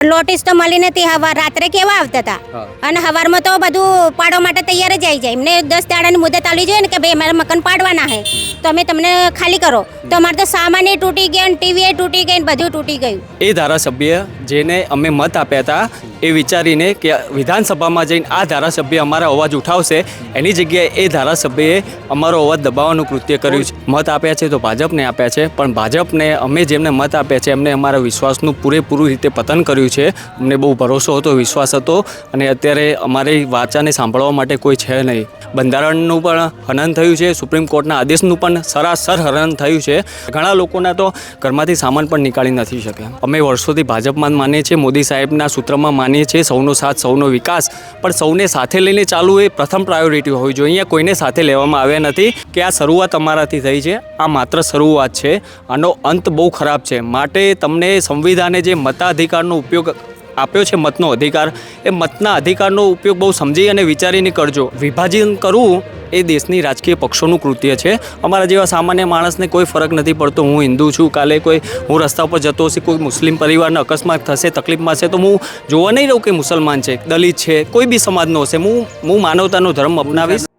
Notice તો મળી નથી હવાર રાત્રે કેવા આવતા હતા અને હવારમાં તો બધું પાડવા માટે તૈયાર જ આવી જાય. એમને દસ દાડાની મુદત આવી જોઈએ ને કે ભાઈ અમારે મકાન પાડવાના છે તો અમે તમને ખાલી કરો. તો અમારે તો સામાન તૂટી ગયા ટીવી તૂટી ગઈ બધું તૂટી ગયું. એ ધારાસભ્ય જેને અમે મત આપ્યા હતા, એ વિચારીને કે વિધાનસભામાં જઈને આ ધારાસભ્ય અમારા અવાજ ઉઠાવશે. એની જગ્યાએ એ ધારાસભ્યએ અમારો અવાજ દબાવવાનું કૃત્ય કર્યું છે. મત આપ્યા છે તો ભાજપને આપ્યા છે, પણ ભાજપને અમે જેમને મત આપ્યા છે, એમને અમારા વિશ્વાસનું પૂરેપૂરું રીતે પતન કર્યું છે. અમને બહુ ભરોસો હતો, વિશ્વાસ હતો અને અત્યારે અમારી વાચાને સાંભળવા માટે કોઈ છે નહીં. બંધારણનું પણ હનન થયું છે, સુપ્રીમ કોર્ટના આદેશનું પણ સરાસર હનન થયું છે. ઘણા લોકોના તો ઘરમાંથી સામાન પણ નીકાળી નથી શક્યા. અમે વર્ષોથી ભાજપમાં માનીએ છીએ, મોદી સાહેબના સૂત્રમાં માનીએ છીએ, સૌનો સાથ, સૌનો વિકાસ. પણ સૌને સાથે લઈને ચાલવું એ પ્રથમ પ્રાયોરિટી હોવી જોઈએ. અહીંયા કોઈને સાથે લેવામાં આવ્યા નથી કે આ શરૂઆત અમારાથી થઈ છે. આ માત્ર શરૂઆત છે. આનો અંત બહુ ખરાબ છે. માટે તમને સંવિધાને જે મતાધિકારનો ઉપયોગ આપ્યો છે, મતનો અધિકાર, એ મતના અધિકારનો ઉપયોગ બહુ સમજી અને વિચારીને કરજો. વિભાજન કરવું એ દેશની રાજકીય પક્ષોનું કૃત્ય છે. અમારા જેવા સામાન્ય માણસને કોઈ ફરક નથી પડતો. હું હિન્દુ છું. કાલે કોઈ હું રસ્તા પર જતો હશે, કોઈ મુસ્લિમ પરિવારને અકસ્માત થશે, તકલીફમાં છે તો હું જોવા નહીં રહું કે મુસલમાન છે, દલિત છે, કોઈ બી સમાજનો હશે. હું હું માનવતાનો ધર્મ અપનાવીશ.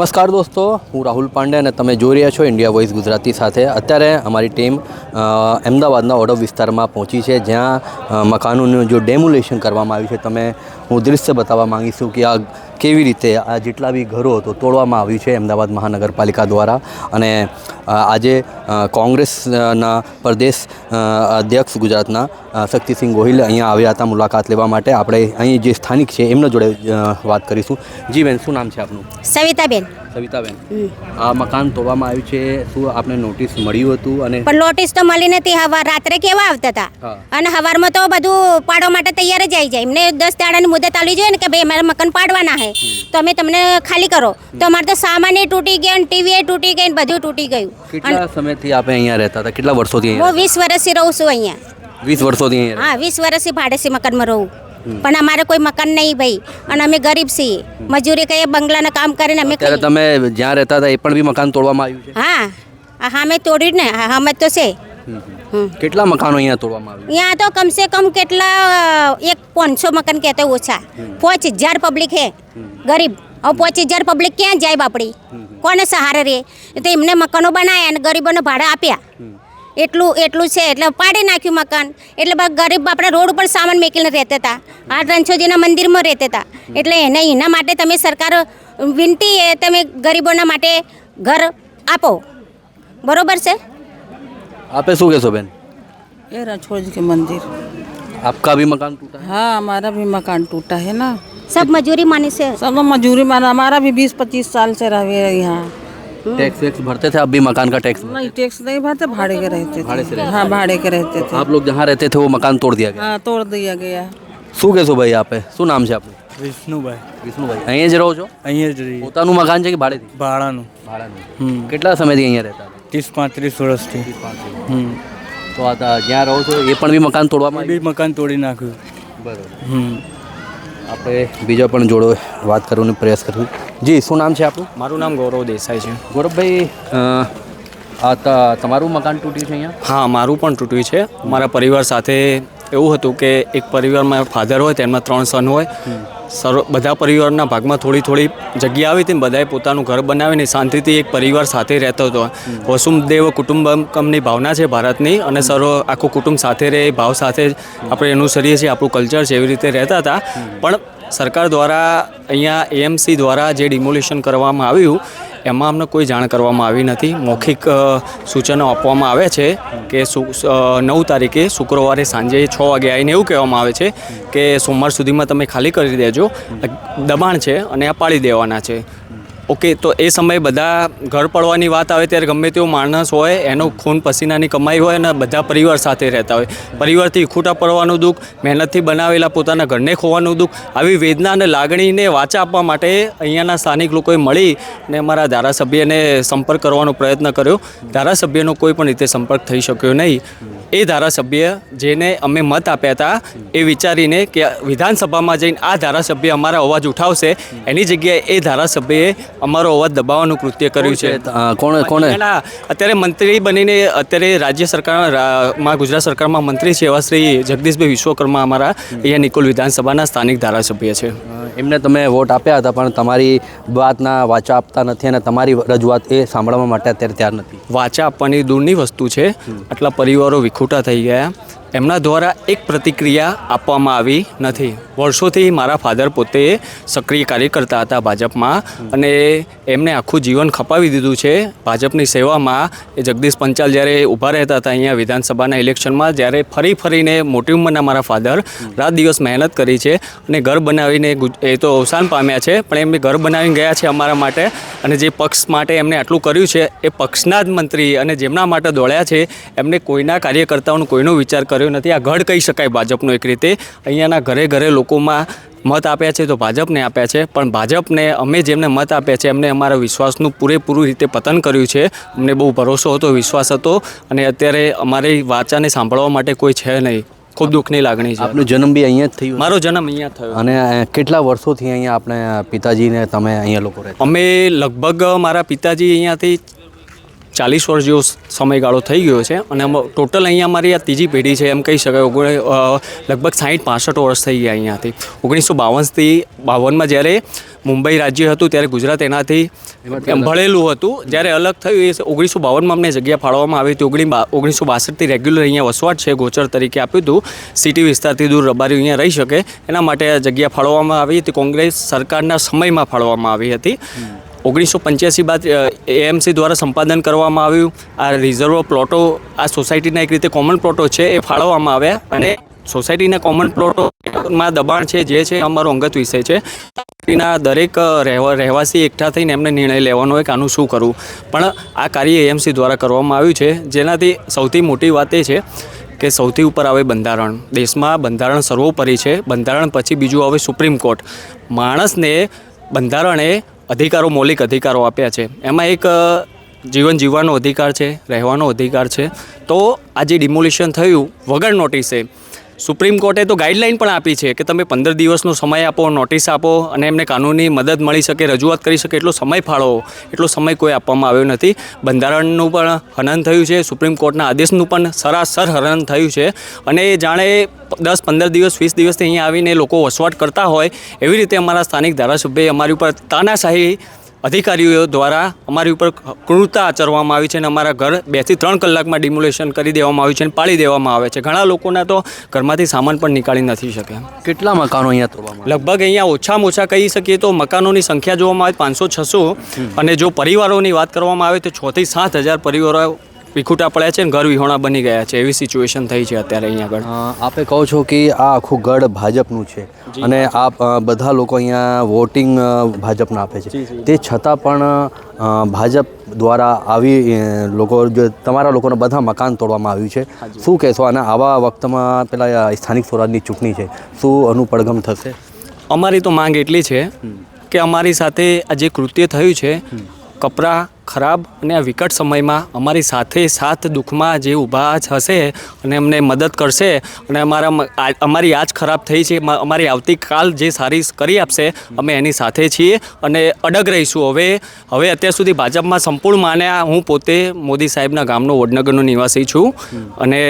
નમસ્કાર દોસ્તો, હું રાહુલ પાંડે અને તમે જોઈ રહ્યા છો ઇન્ડિયા વોઇસ ગુજરાતી સાથે. અત્યારે અમારી ટીમ અમદાવાદના ઓડવ વિસ્તારમાં પહોંચી છે, જ્યાં મકાનોનું જો ડેમોલેશન કરવામાં આવ્યું છે. તમે હું દૃશ્ય બતાવવા માંગીશું કે આ કેવી રીતે આ જેટલા બી ઘરો હતો તોડવામાં આવ્યું છે અમદાવાદ મહાનગરપાલિકા દ્વારા. અને આજે કોંગ્રેસના પ્રદેશ અધ્યક્ષ ગુજરાતના શક્તિસિંહ ગોહિલ અહીંયા આવ્યા હતા મુલાકાત લેવા માટે. આપણે અહીં જે સ્થાનિક છે એમના જોડે વાત કરીશું. જી બેન, શું નામ છે આપનું? સવિતાબેન. સવિતાબેન? આ મકાન તોડવામાં આવ્યું છે શું આપને નોટિસ મળ્યું હતું અને પણ નોટિસ તો મળી નથી હવા રાત્રે કેવા આવતા હતા? અને હવારમાં તો બધું પાડવા માટે તૈયાર જ આવી જાય. એમને દસ દાડાની મુદત આવી જોઈએ ને કે ભાઈ અમારે મકાન પાડવાના છે. તો અમે તમને ખાલી કરો. તો અમારે તો સામાન એ તૂટી ગયા ટીવી તૂટી ગઈ બધું તૂટી ગયું. કેટલા સમયથી આપણે અહીંયા રહેતા હતા? કેટલા વર્ષોથી હું વીસ વર્ષથી રહું છું અહીંયા. વીસ વર્ષોથી હા વીસ વર્ષથી ભાડેસી મકાનમાં રહું. પણ અમારે કોઈ મકાન નહીં ભાઈ. અને અમે ગરીબ છીએ. મજૂરી કહીએ બંગલાના કામ કરીને અમે ત્યારે તમે જ્યાં રહેતા હતા એ પણ બી મકાન તોડવામાં આવ્યું છે? હા. હા મેં તોડ્યું ને. હા અમે તો છે. કેટલા મકાનો અહીંયા તોડવામાં આવ્યું? અહીંયા તો કમસે કમ કેટલા એક પાંચસો મકાન કહેતા ઓછા. પાંચ હજાર પબ્લિક હે. ગરીબ. હવે પાંચ હજાર પબ્લિક ક્યાં જાય બાપડી? કોને સહારે રે? તો એમને મકાનો બનાવ્યા અને ગરીબોને ભાડા આપ્યા. એટલું એટલું છે એટલે પાડી નાખ્યું મકાન એટલે બા ગરીબ આપણે રોડ ઉપર સામાન મેકીને રહેતા હતા આ રણછોજીના મંદિરમાં રહેતા હતા એટલે એને એના માટે તમે સરકાર વિનંતી એ તમે ગરીબોના માટે ઘર આપો બરોબર છે આપે શું કહેશો બેન ये रणछोड़ जी के मंदिर આપકા ભી મકાન તૂટા हाँ हमारा भी मकान टूटा है ना સબ મજૂરી માની છે सब लोग मजदूरी माना हमारा भी बीस पच्चीस साल से रहे हैं यहाँ टैक्स वैक्स भरते थे अब भी मकान का टैक्स नहीं टैक्स नहीं भरते भाड़े के रहते भाड़े से थे रहते हाँ भाड़े के रहते थे आप लोग जहाँ रहते थे वो मकान तोड़ दिया गया हाँ तोड़ दिया गया શું કહેશો ભાઈ આપે શું નામ છે આપનું વિષ્ણુભાઈ વિષ્ણુભાઈ અહીંયા જ રહો છો અહીંયા જ રહીએ પોતાનું મકાન છે કે ભાડેથી ભાડાનું ભાડાનું હમ કેટલા સમયથી અહીંયા રહેતા હતા ત્રીસ પાંત્રીસ વર્ષથી હમ તો આ તા- જ્યાં રહો છો એ પણ બી મકાન તોડવામાં બી મકાન તોડી નાખ્યું આવ્યું બરોબર હમ આપણે બીજા પણ જોડો વાત કરવાનો પ્રયાસ કરું જી શું નામ છે આપણું મારું નામ ગૌરવ દેસાઈ છે. ગૌરવભાઈ આ તમારું મકાન તૂટ્યું છે અહીંયા? હા મારું પણ તૂટ્યું છે. મારા પરિવાર સાથે એવું હતું કે એક પરિવારમાં ફાધર હોય તેમના ત્રણ સન હોય. સર્વ બધા પરિવારના ભાગમાં થોડી થોડી જગ્યા આવી હતી ને બધાએ પોતાનું ઘર બનાવીને શાંતિથી એક પરિવાર સાથે રહેતો હતો. વસુમદેવ કુટુંબકમની ભાવના છે ભારતની અને સર્વ આખું કુટુંબ સાથે રહે એ ભાવ સાથે આપણે અનુસરીએ છીએ. આપણું કલ્ચર છે એવી રીતે રહેતા હતા. પણ સરકાર દ્વારા, અહીંયા એએમસી દ્વારા જે ડિમોલિશન કરવામાં આવ્યું એમાં અમને કોઈ જાણ કરવામાં આવી નથી. મૌખિક સૂચનો આપવામાં આવે છે કે નવ તારીખે શુક્રવારે સાંજે છ વાગે આવીને એવું કહેવામાં આવે છે કે સોમવાર સુધીમાં તમે ખાલી કરી દેજો. દબાણ છે અને આ પાડી દેવાના છે. ઓકે, તો એ સમયે બધા ઘર પડવાની વાત આવે ત્યારે ગમે તેવો માણસ હોય, એનો ખૂન પસીનાની કમાઈ હોય અને બધા પરિવાર સાથે રહેતા હોય. પરિવારથી ખોટા પડવાનું દુઃખ, મહેનતથી બનાવેલા પોતાના ઘરને ખોવાનું દુઃખ, આવી વેદના અને લાગણીને વાચા આપવા માટે અહીંયાના સ્થાનિક લોકોએ મળી અને અમારા ધારાસભ્યને સંપર્ક કરવાનો પ્રયત્ન કર્યો. ધારાસભ્યનો કોઈ પણ રીતે સંપર્ક થઈ શક્યો નહીં. એ ધારાસભ્ય જેને અમે મત આપ્યા હતા, એ વિચારીને કે વિધાનસભામાં જઈને આ ધારાસભ્ય અમારા અવાજ ઉઠાવશે. એની જગ્યાએ એ ધારાસભ્યએ અમારો અવાજ દબાવવાનું કૃત્ય કર્યું છે. કોણે કોણે? અત્યારે મંત્રી બનીને અત્યારે રાજ્ય સરકારમાં ગુજરાત સરકારમાં મંત્રી છે એવા શ્રી જગદીશભાઈ વિશ્વકર્મા અમારા. અહીંયા નિકોલ વિધાનસભાના સ્થાનિક ધારાસભ્ય છે. એમને તમે વોટ આપ્યા હતા પણ તમારી વાતના વાચા આપતા નથી અને તમારી રજૂઆત એ સાંભળવા માટે અત્યારે તૈયાર નથી. વાચા આપવાની દૂરની વસ્તુ છે. આટલા પરિવારો વિખૂટા થઈ ગયા. એમના દ્વારા એક પ્રતિક્રિયા આપવામાં આવી નથી. વર્ષોથી મારા ફાધર પોતે સક્રિય કાર્યકર્તા હતા ભાજપમાં અને એમને આખું જીવન ખપાવી દીધું છે. ભાજપની સેવામાં એ જગદીશ પંચાલ જ્યારે ઊભા રહેતા હતા અહીંયા વિધાનસભાના ઇલેક્શનમાં જ્યારે ફરી ફરીને મોટી ઉંમરના મારા ફાધર રાત દિવસ મહેનત કરી છે અને ઘર બનાવીને એ તો અવસાન પામ્યા છે પણ એમને ઘર બનાવીને ગયા છે અમારા માટે અને જે પક્ષ માટે એમણે આટલું કર્યું છે એ પક્ષના જ મંત્રી અને જેમના માટે દોડ્યા છે એમને કોઈના કાર્યકર્તાઓનો કોઈનો વિચાર કર્યો નથી. આ ગઢ કહી શકાય ભાજપનો એક રીતે. અહીંયાના ઘરે ઘરે લોકોમાં મત આપ્યા છે તો ભાજપને આપ્યા છે. પણ ભાજપને અમે જેમને મત આપ્યા છે એમને અમારા વિશ્વાસનું પૂરેપૂરું રીતે પતન કર્યું છે. અમને બહુ ભરોસો હતો વિશ્વાસ હતો અને અત્યારે અમારી વાચાને સાંભળવા માટે કોઈ છે નહીં. ખૂબ દુઃખની લાગણી છે. આપનો જન્મ બી અહીંયા જ થયો મારો જન્મ અહીંયા થયો અને કેટલા વર્ષોથી અહીંયા આપણે પિતાજીને તમે અહીંયા લોકો અમે લગભગ મારા પિતાજી અહીંયાથી ચાલીસ વર્ષ જેવો સમયગાળો થઈ ગયો છે અને ટોટલ અહીંયા અમારી આ ત્રીજી પેઢી છે એમ કહી શકાય. ઓગણ લગભગ સાહીઠ પાસઠ વર્ષ થઈ ગયા અહીંયાથી. ઓગણીસો બાવનથી બાવનમાં જ્યારે મુંબઈ રાજ્ય હતું ત્યારે ગુજરાત એનાથી ભળેલું હતું. જ્યારે અલગ થયું એ ઓગણીસો બાવનમાં અમને જગ્યા ફાળવવામાં આવી હતી. ઓગણી ઓગણીસો બાસઠથી રેગ્યુલર અહીંયા વસવાટ છે ગોચર તરીકે આપ્યું હતું. સિટી વિસ્તારથી દૂર રબારી અહીંયા રહી શકે. એના માટે આ જગ્યા ફાળવવામાં આવી હતી. કોંગ્રેસ સરકારના સમયમાં ફાળવવામાં આવી હતી. ઓગણીસો પંચ્યાસી બાદ એએમસી દ્વારા સંપાદન કરવામાં આવ્યું. આ રિઝર્વ પ્લોટો આ સોસાયટીના એક રીતે કોમન પ્લોટો છે, એ ફાળવવામાં આવ્યા અને સોસાયટીના કોમન પ્લોટોમાં દબાણ છે, જે છે, અમારો અંગત વિષય છે. સોસાયટીના દરેક રહેવા, રહેવાસી એકઠા થઈને એમને નિર્ણય લેવાનો હોય કે આનું શું કરવું. પણ આ કાર્ય એએમસી દ્વારા કરવામાં આવ્યું છે. જેનાથી સૌથી મોટી વાત એ છે કે સૌથી ઉપર આવે બંધારણ. દેશમાં બંધારણ સર્વોપરી છે. બંધારણ પછી બીજું આવે સુપ્રીમ કોર્ટ. માણસને બંધારણે અધિકારો, મૌલિક અધિકારો આપ્યા છે. એમાં એક જીવન જીવવાનો અધિકાર છે, રહેવાનો અધિકાર છે. તો આ જે ડિમોલિશન થયું વગર નોટિસે સુપ્રીમ કોર્ટે તો ગાઈડલાઇન પણ આપી છે કે તમે પંદર દિવસનો સમય આપો, નોટિસ આપો અને એમને કાનૂની મદદ મળી શકે, રજૂઆત કરી શકે, એટલો સમય ફાળવો એટલો સમય કોઈ આપવામાં આવ્યો નથી. બંધારણનું પણ હનન થયું છે, સુપ્રીમ કોર્ટના આદેશનું પણ સરાસર હનન થયું છે અને જાણે દસ પંદર દિવસ, વીસ દિવસથી અહીંયા આવીને લોકો વસવાટ કરતા હોય એવી રીતે અમારા સ્થાનિક ધારાસભ્યએ અમારી ઉપર તાનાશાહી અધિકારીઓ દ્વારા અમારી ઉપર ક્રૂરતા આચરવામાં આવી છે અને અમારા ઘર બેથી ત્રણ કલાકમાં ડિમોલેશન કરી દેવામાં આવ્યું છે અને પાળી દેવામાં આવે છે. ઘણા લોકોના તો ઘરમાંથી સામાન પણ નીકાળી નથી શકે કેટલા મકાનો અહીંયા તોડવામાં લગભગ અહીંયા ઓછામાં ઓછા કહી શકીએ તો મકાનોની સંખ્યા જોવામાં આવે પાંચસો છસો. અને જો પરિવારોની વાત કરવામાં આવે તો છથી સાત હજાર પરિવારો વિખૂટા પડ્યા છે ને ઘર વિહોણા બની ગયા છે. એવી સિચ્યુએશન થઈ છે અત્યારે અહીંયા આગળ. આપે કહો છો કે આ આખું ગઢ ભાજપનું છે અને આ બધા લોકો અહીંયા વોટિંગ ભાજપને આપે છે. તે છતાં પણ ભાજપ દ્વારા આવી લોકો જે તમારા લોકોના બધા મકાન તોડવામાં આવ્યું છે. શું કહેશો? અને આવા વખતમાં પેલા સ્થાનિક સ્વરાજની ચૂંટણી છે. શું અનુપડગમ થશે? અમારી તો માંગ એટલી છે કે અમારી સાથે આ જે કૃત્ય થયું છે કપરા ખરાબ અને આ વિકટ સમયમાં અમારી સાથે સાથ દુઃખમાં જે ઊભા હશે અને અમને મદદ કરશે અને અમારા અમારી આજ ખરાબ થઈ છે અમારી આવતીકાલ જે સારી કરી આપશે, અમે એની સાથે છીએ અને અડગ રહીશું. હવે હવે અત્યાર સુધી ભાજપમાં સંપૂર્ણ માન્યા હું પોતે મોદી સાહેબના ગામનો વડનગરનો નિવાસી છું અને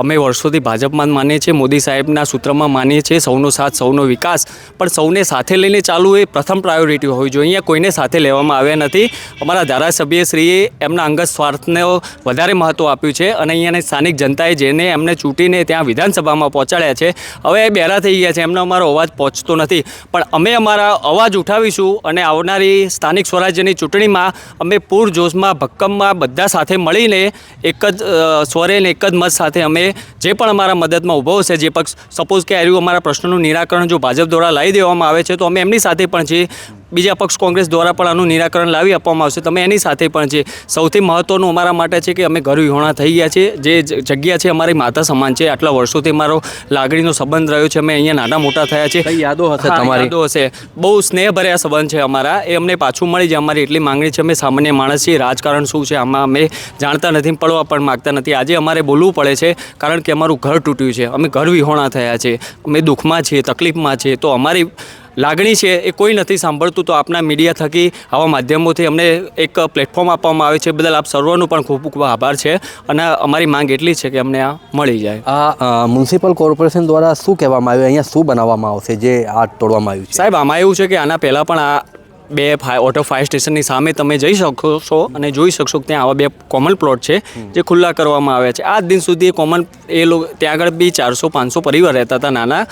અમે વર્ષોથી ભાજપમાં માનીએ છીએ, મોદી સાહેબના સૂત્રમાં માનીએ છીએ સૌનો સાથ, સૌનો વિકાસ. પણ સૌને સાથે લઈને ચાલવું એ પ્રથમ પ્રાયોરિટી હોવી જોઈએ. અહીંયા કોઈને સાથે લેવામાં આવ્યા નથી. અમારા ધારાસભ્યશ્રીએ એમના અંગત સ્વાર્થને વધારે મહત્ત્વ આપ્યું છે અને અહીંયાની સ્થાનિક જનતાએ જેને એમને ચૂંટીને ત્યાં વિધાનસભામાં પહોંચાડ્યા છે, હવે એ બેરા થઈ ગયા છે, એમનો અમારો અવાજ પહોંચતો નથી. પણ અમે અમારા અવાજ ઉઠાવીશું અને આવનારી સ્થાનિક સ્વરાજ્યની ચૂંટણીમાં અમે પૂરજોશમાં, ભક્કમમાં બધા સાથે મળીને એક જ સ્વરે ને એક જ મત સાથે અમે જે પણ અમારા મદદમાં ઊભો હશે, જે પક્ષ, સપોઝ કે આવ્યું અમારા પ્રશ્નનું નિરાકરણ જો ભાજપ દ્વારા લાવી દેવામાં આવે છે, તો અમે એમની સાથે પણ છીએ. બીજા પક્ષ કોંગ્રેસ દ્વારા પણ આનું નિરાકરણ લાવી આપવામાં આવશે. તમે એની સાથે પણ છે સૌથી મહત્ત્વનું અમારા માટે છે કે અમે ઘર વિહોણા થઈ ગયા છે. જે જગ્યા છે અમારી માતા સમાન છે. આટલા વર્ષોથી મારો લાગણીનો સંબંધ રહ્યો છે. અમે અહીંયા નાના મોટા થયા છે. યાદો હશે તમારી? યાદો હશે. બહુ સ્નેહભર્યા સંબંધ છે અમારા. એ અમને પાછું મળી જાય. અમારી એટલી માંગણી છે. અમે સામાન્ય માણસ છીએ. રાજકારણ શું છે આમાં અમે જાણતા નથી પડવા પણ માગતા નથી. આજે અમારે બોલવું પડે છે કારણ કે અમારું ઘર તૂટ્યું છે. અમે ઘર વિહોણા થયા છે. અમે દુઃખમાં છીએ તકલીફમાં છીએ. તો અમારી લાગણી છે એ કોઈ નથી સાંભળતું. તો આપના મીડિયા થકી આવા માધ્યમોથી અમને એક પ્લેટફોર્મ આપવામાં આવે છે. બદલ આપ સર્વનો પણ ખૂબ ખૂબ આભાર છે. અને અમારી માંગ એટલી છે કે અમને આ મળી જાય. આ મ્યુનિસિપલ કોર્પોરેશન દ્વારા શું કહેવામાં આવ્યું? અહીંયા શું બનાવવામાં આવશે? જે આ તોડવામાં આવ્યું છે. સાહેબ આમાં એવું છે કે આના પહેલાં પણ આ બે ફાય ઓટો ફાયર સ્ટેશનની સામે તમે જઈ શકો છો અને જોઈ શકશો કે ત્યાં આવા બે કોમન પ્લોટ છે જે ખુલ્લા કરવામાં આવ્યા છે. આજ દિન સુધી કોમન એ લોકો ત્યાં આગળ બી ચારસો પાંચસો પરિવાર રહેતા હતા નાના.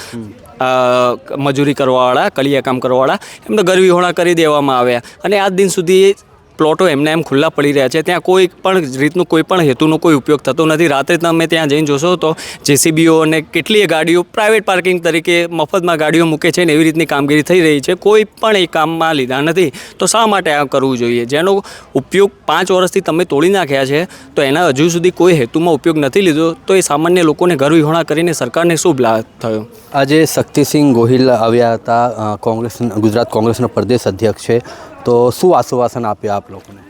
મજૂરી કરવાવાળા કલિયા કામ કરવાવાળા એમને ગરવી હોણા કરી દેવામાં આવ્યા. અને આજ દિન સુધી પ્લોટો એમને એમ ખુલ્લા પડી રહ્યા છે. ત્યાં કોઈ પણ રીતનું કોઈ પણ હેતુનો કોઈ ઉપયોગ થતો નથી. રાત્રે તમે ત્યાં જઈને જોશો તો જેસીબીઓ અને કેટલીય ગાડીઓ પ્રાઇવેટ પાર્કિંગ તરીકે મફતમાં ગાડીઓ મૂકે છે ને એવી રીતની કામગીરી થઈ રહી છે. કોઈ પણ એ કામમાં લીધા નથી. તો શા માટે આ કરવું જોઈએ? જેનો ઉપયોગ પાંચ વર્ષથી તમે તોડી નાખ્યા છે, તો એના હજુ સુધી કોઈ હેતુમાં ઉપયોગ નથી લીધો, તો એ સામાન્ય લોકોને ઘર વિહોણા કરીને સરકારને શું લાભ થયો? આજે શક્તિસિંહ ગોહિલ આવ્યા હતા કોંગ્રેસ ગુજરાત કોંગ્રેસના પ્રદેશ અધ્યક્ષ છે. તો શું આશ્વાસન આપ્યા આપ લોકોને?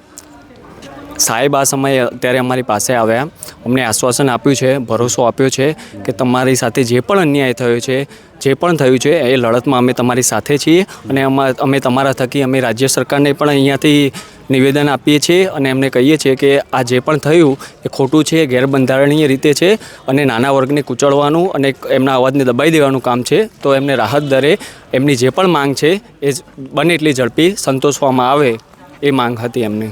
સાહેબ, આ સમયે અત્યારે અમારી પાસે આવ્યા. અમને આશ્વાસન આપ્યું છે, ભરોસો આપ્યો છે કે તમારી સાથે જે પણ અન્યાય થયો છે, જે પણ થયું છે, એ લડતમાં અમે તમારી સાથે છીએ અને અમા- તમારા થકી અમે રાજ્ય સરકારને પણ અહીંયાથી નિવેદન આપીએ છીએ અને એમને કહીએ છીએ કે આ જે પણ થયું એ ખોટું છે, ગેરબંધારણીય રીતે છે અને નાના વર્ગને કૂચળવાનું અને એમના અવાજને દબાઈ દેવાનું કામ છે. તો એમને રાહત દરે એમની જે પણ માંગ છે એ બને એટલી ઝડપી સંતોષવામાં આવે એ માંગ હતી એમની.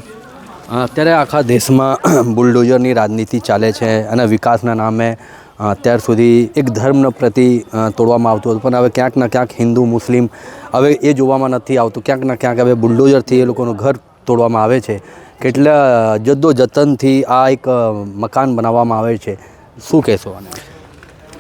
અત્યારે આખા દેશમાં બુલડોઝરની રાજનીતિ ચાલે છે અને વિકાસના નામે અત્યાર સુધી એક ધર્મનો પ્રતિ તોડવામાં આવતું હતું. પણ હવે ક્યાંક ને ક્યાંક હિન્દુ, મુસ્લિમ, હવે એ જોવામાં નથી આવતું. ક્યાંક ને ક્યાંક હવે બુલડોઝરથી એ લોકોનું ઘર તોડવામાં આવે છે. કેટલા જદ્દોજતનથી આ એક મકાન બનાવવામાં આવે છે. શું કહેશો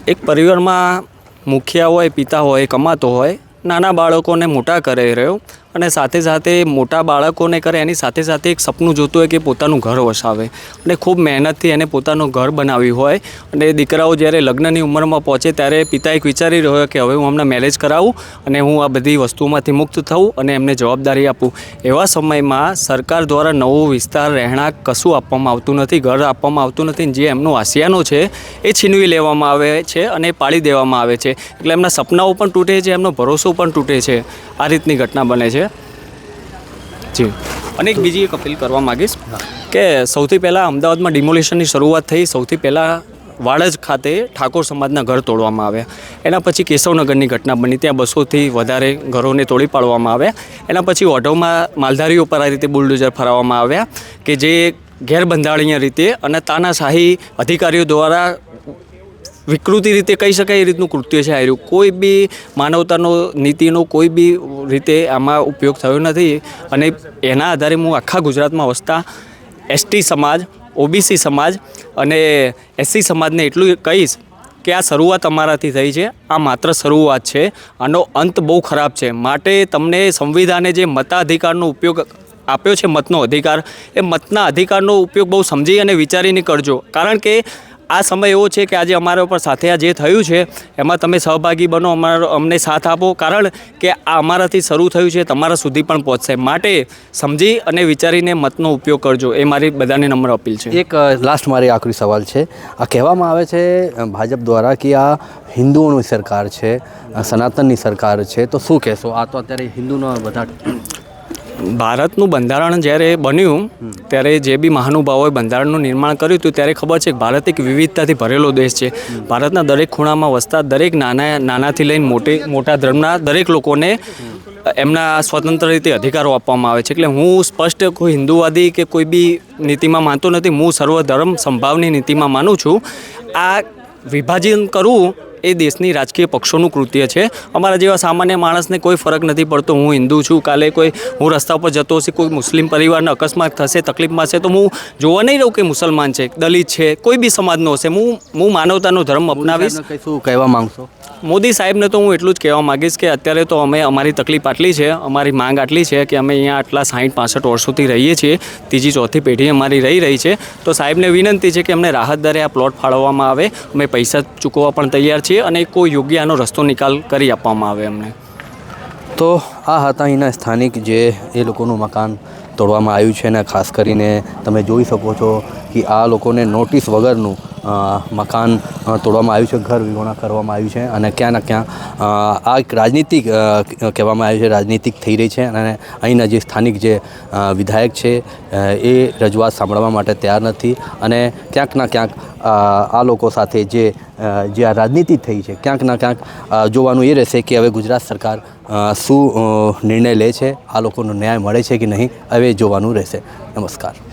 એક પરિવારમાં મુખિયા હોય, પિતા હોય, કમાતો હોય, નાના બાળકોને મોટા કરે રહ્યો. અને સાથે સાથે મોટા બાળકોને કરે, એની સાથે સાથે એક સપનું જોતું હોય કે પોતાનું ઘર વસાવે. અને ખૂબ મહેનતથી એને પોતાનું ઘર બનાવ્યું હોય. અને દીકરાઓ જ્યારે લગ્નની ઉંમરમાં પહોંચે ત્યારે પિતા એક વિચારી રહ્યો હોય કે હવે હું હમણાં મેરેજ કરાવું અને હું આ બધી વસ્તુઓમાંથી મુક્ત થઉં અને એમને જવાબદારી આપું. એવા સમયમાં સરકાર દ્વારા નવો વિસ્તાર રહેણાંક કશું આપવામાં આવતું નથી, ઘર આપવામાં આવતું નથી. જે એમનો આસિયાનો છે, એ છીનવી લેવામાં આવે છે અને પાળી દેવામાં આવે છે. એટલે એમના સપનાઓ પણ તૂટે છે, એમનો ભરોસો પણ તૂટે છે. આ રીતની ઘટના બને છે. જી. અને એક બીજી એક અપીલ કરવા માગીશ કે સૌથી પહેલાં અમદાવાદમાં ડિમોલિશનની શરૂઆત થઈ, સૌથી પહેલાં વાડજ ખાતે ઠાકોર સમાજના ઘર તોડવામાં આવ્યા. એના પછી કેશવનગરની ઘટના બની, ત્યાં બસોથી વધારે ઘરોને તોડી પાડવામાં આવ્યા. એના પછી ઓઢવમાં માલધારીઓ પર આ રીતે બુલડોઝર ફરાવવામાં આવ્યા કે જે ગેરબંધારણીય રીતે અને તાનાશાહી અધિકારીઓ દ્વારા વિકૃતિ રીતે કહી શકાય એ રીતનું કૃત્ય છે આર્યું. કોઈ બી માનવતાનો, નીતિનો કોઈ બી રીતે આમાં ઉપયોગ થયો નથી અને એના આધારે હું આખા ગુજરાતમાં વસતા એસટી સમાજ, ઓબીસી સમાજ અને એસસી સમાજને એટલું કહીશ કે આ શરૂઆત અમારાથી થઈ છે. આ માત્ર શરૂઆત છે. આનો અંત બહુ ખરાબ છે. માટે તમને સંવિધાને જે મતાધિકારનો ઉપયોગ આપ્યો છે, મતનો અધિકાર, એ મતના અધિકારનો ઉપયોગ બહુ સમજી અને વિચારીને કરજો. કારણ કે આ સમય એવો છે કે આજે અમારા ઉપર સાથે આ જે થયું છે, એમાં તમે સહભાગી બનો, અમારો અમને સાથ આપો. કારણ કે આ અમારાથી શરૂ થયું છે, તમારા સુધી પણ પહોંચશે. માટે સમજી અને વિચારીને મતનો ઉપયોગ કરજો. એ મારી બધાને નમ્ર અપીલ છે. એક લાસ્ટ મારી આખરી સવાલ છે. આ કહેવામાં આવે છે ભાજપ દ્વારા કે આ હિન્દુઓની સરકાર છે સનાતનની સરકાર છે. તો શું કહેશો? આ તો અત્યારે હિન્દુનો બધા ભારતનું બંધારણ જ્યારે બન્યું, ત્યારે જે બી મહાનુભાવોએ બંધારણનું નિર્માણ કર્યું હતું, ત્યારે ખબર છે કે ભારત એક વિવિધતાથી ભરેલો દેશ છે. ભારતના દરેક ખૂણામાં વસતા દરેક નાના, નાનાથી લઈને મોટી, મોટા ધર્મના દરેક લોકોને એમના સ્વતંત્ર રીતે અધિકારો આપવામાં આવે છે. એટલે હું સ્પષ્ટ કોઈ હિન્દુવાદી કે કોઈ બી નીતિમાં માનતો નથી, હું સર્વધર્મ સંભાવની નીતિમાં માનું છું. આ વિભાજન કરવું એ દેશની રાજકીય પક્ષોનું કૃત્ય છે. અમારા જેવા સામાન્ય માણસને કોઈ ફરક નથી પડતો. હું હિન્દુ છું કાલે કોઈ હું રસ્તા પર જતો હશે કોઈ મુસ્લિમ પરિવારને અકસ્માત થશે તકલીફમાં છે તો હું જોવા નહીં રહું કે મુસલમાન છે દલિત છે કોઈ બી સમાજનો હશે. હું હું માનવતાનો ધર્મ અપનાવીશ. શું કહેવા માંગશો? મોદી સાહેબને તો હું એટલું જ કહેવા માગીશ કે અત્યારે તો અમે અમારી તકલીફ આટલી છે અમારી માંગ આટલી છે કે અમે અહીંયા આટલા સાઠ પાસઠ વર્ષોથી રહીએ છીએ. ત્રીજી ચોથી પેઢી અમારી રહી રહી છે. તો સાહેબને વિનંતી છે કે અમને રાહત દરે આ પ્લોટ ફાળવવામાં આવે. અમે પૈસા ચૂકવવા પણ તૈયાર છીએ. અને કોઈ યોગ્ય આનો રસ્તો નિકાલ કરી આપવામાં આવે અમને તો આ હતા અહીંના સ્થાનિક જે એ લોકોનું મકાન તોડવામાં આવ્યું છે અને ખાસ કરીને તમે જોઈ શકો છો કે આ લોકોને નોટિસ વગરનું મકાન તોડવામાં આવ્યું છે, ઘર વિહોણા કરવામાં આવ્યું છે અને ક્યાં ને ક્યાં આ એક રાજનીતિક કહેવામાં આવ્યું છે, રાજનીતિક થઈ રહી છે અને અહીંના જે સ્થાનિક જે વિધાયક છે એ રજૂઆત સાંભળવા માટે તૈયાર નથી અને ક્યાંક ના ક્યાંક આ લોકો સાથે જે જે આ રાજનીતિ થઈ છે, ક્યાંક ના ક્યાંક જોવાનું એ રહેશે કે હવે ગુજરાત સરકાર શું નિર્ણય લે છે, આ લોકોનો ન્યાય મળે છે કે નહીં, હવે જોવાનું રહેશે. નમસ્કાર.